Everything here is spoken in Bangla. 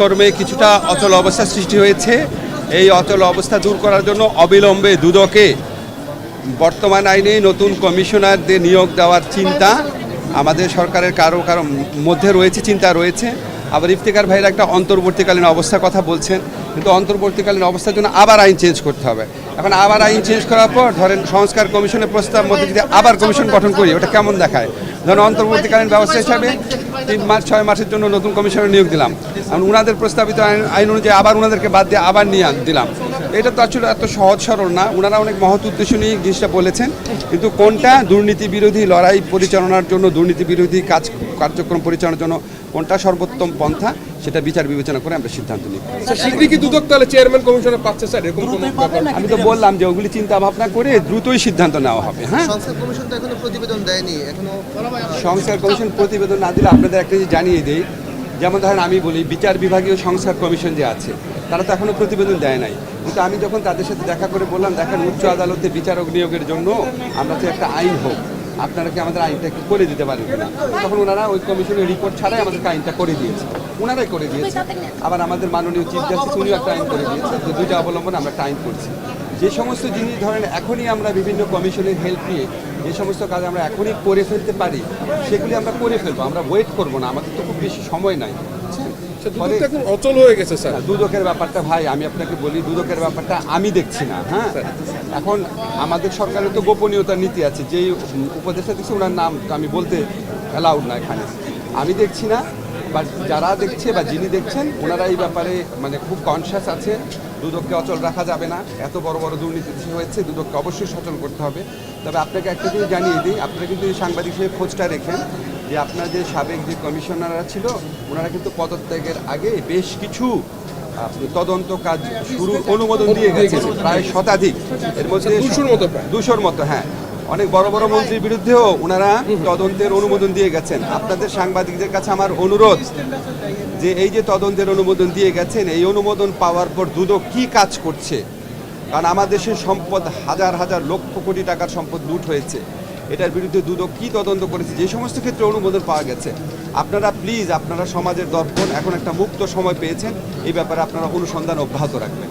কর্মে কিছুটা অচল অবস্থা সৃষ্টি হয়েছে। এই অচল অবস্থা দূর করার জন্য অবিলম্বে দুদকে বর্তমান আইনে নতুন কমিশনারদের নিয়োগ দেওয়ার চিন্তা আমাদের সরকারের কারও কারও মধ্যে রয়েছে, চিন্তা রয়েছে। আবার ইফতেকার ভাইয়ের একটা অন্তর্বর্তীকালীন অবস্থার কথা বলছেন, কিন্তু অন্তর্বর্তীকালীন অবস্থার জন্য আবার আইন চেঞ্জ করতে হবে। এখন আবার আইন চেঞ্জ করার পর ধরেন সংস্কার কমিশনের প্রস্তাব মধ্যে যদি আবার কমিশন গঠন করি, ওটা কেমন দেখায়? ধরেন অন্তর্বর্তীকালীন ব্যবস্থা হিসাবে তিন মাস, ছয় মাসের জন্য নতুন কমিশনার নিয়োগ দিলাম। ওনাদের প্রস্তাবিত আইন অনুযায়ী আবার ওনাদেরকে বাদ দিয়ে আবার নিয়ে দিলাম। এটা তো আসলে এত সহজ সরল না। ওনারা অনেক মহৎ উদ্দেশ্য নিয়ে জিনিসটা বলেছেন। কিন্তু কোনটা দুর্নীতি বিরোধী লড়াই পরিচালনার জন্য দুর্নীতি বিরোধী কাজ কার্যক্রম পরিচালনার জন্য কোনটা সর্বোত্তম পন্থা সেটা বিচার বিবেচনা করে আমরা সিদ্ধান্ত নিই। কি দুদক তাহলে চেয়ারম্যান কমিশনে পাচ্ছে স্যার? এরকম কোনো ব্যাপার আমি তো বললাম যে ওগুলি চিন্তা ভাবনা করে দ্রুতই সিদ্ধান্ত নেওয়া হবে হ্যাঁ? সংস্কার কমিশন তো এখনও প্রতিবেদন দেয়নি এখনও সংস্কার কমিশন প্রতিবেদন না দিলে আপনাদের একটা জিনিস জানিয়ে দেই। যেমন ধরেন আমি বলি, বিচার বিভাগীয় সংস্কার কমিশন যে আছে, তারা তো এখনও প্রতিবেদন দেয় নাই। কিন্তু আমি যখন তাদের সাথে দেখা করে বললাম, দেখেন উচ্চ আদালতে বিচারক নিয়োগের জন্য আমরা তো একটা আইন হোক, আপনারা কি আমাদের আইনটা একটু করে দিতে পারেন কিনা? তখন ওনারা ওই কমিশনের রিপোর্ট ছাড়াই আমাদেরকে আইনটা করে দিয়েছে। ওনারাই করে দিয়েছে। আবার আমাদের মাননীয় চিফ জাস্টিস উনিও একটা আইন করে দিয়েছে দুইটা অবলম্বন আমরা একটা আইন করছি। যে সমস্ত জিনিস ধরেন এখনই আমরা বিভিন্ন কমিশনের হেল্প নিয়ে যে সমস্ত কাজ আমরা এখনই করে ফেলতে পারি সেগুলি আমরা করে ফেলব আমরা ওয়েট করব না আমাদের তো খুব বেশি সময় নাই। দুদক তো এখন অচল হয়ে গেছে স্যার। দুদকের ব্যাপারটা ভাই আমি আপনাকে বলি দুদকের ব্যাপারটা আমি দেখছি না হ্যাঁ? এখন আমাদের সরকারের তো গোপনীয়তার নীতি আছে যেই উপদেষ্টা দিচ্ছে ওনার নাম আমি বলতে অ্যালাউড না এখানে। আমি দেখছি না বা যারা দেখছে বা যিনি দেখছেন ওনারা এই ব্যাপারে মানে খুব কনসিয়াস আছে। দুদককে অচল রাখা যাবে না। এত বড় বড় দুর্নীতি হয়েছে দুদককে অবশ্যই সচল করতে হবে। তবে আপনাকে একটা জিনিস জানিয়ে দিই আপনারা কিন্তু এই সাংবাদিক হিসেবে খোঁজটা রেখেন যে আপনার যে সাবেক যে কমিশনাররা ছিল ওনারা কিন্তু পদত্যাগের আগে বেশ কিছু তদন্ত কাজ শুরু অনুমোদন দিয়ে গেছেন প্রায় শতাধিক। এর মধ্যে দুশোর মতো দুশোর মতো হ্যাঁ। অনেক বড় বড় মন্ত্রীর বিরুদ্ধেও ওনারা তদন্তের অনুমোদন দিয়ে গেছেন। আপনাদের সাংবাদিকদের কাছে আমার অনুরোধ যে এই যে তদন্তের অনুমোদন দিয়ে গেছেন, এই অনুমোদন পাওয়ার পর দুদক কি কাজ করছে? কারণ আমার দেশের সম্পদ হাজার হাজার লক্ষ কোটি টাকার সম্পদ লুট হয়েছে। এটার বিরুদ্ধে দুদক কি তদন্ত করেছে, যে সমস্ত ক্ষেত্রে অনুমোদন পাওয়া গেছে, আপনারা প্লিজ আপনারা সমাজের দর্পণ, এখন একটা মুক্ত সময় পেয়েছেন, এই ব্যাপারে আপনারা অনুসন্ধান অব্যাহত রাখবেন।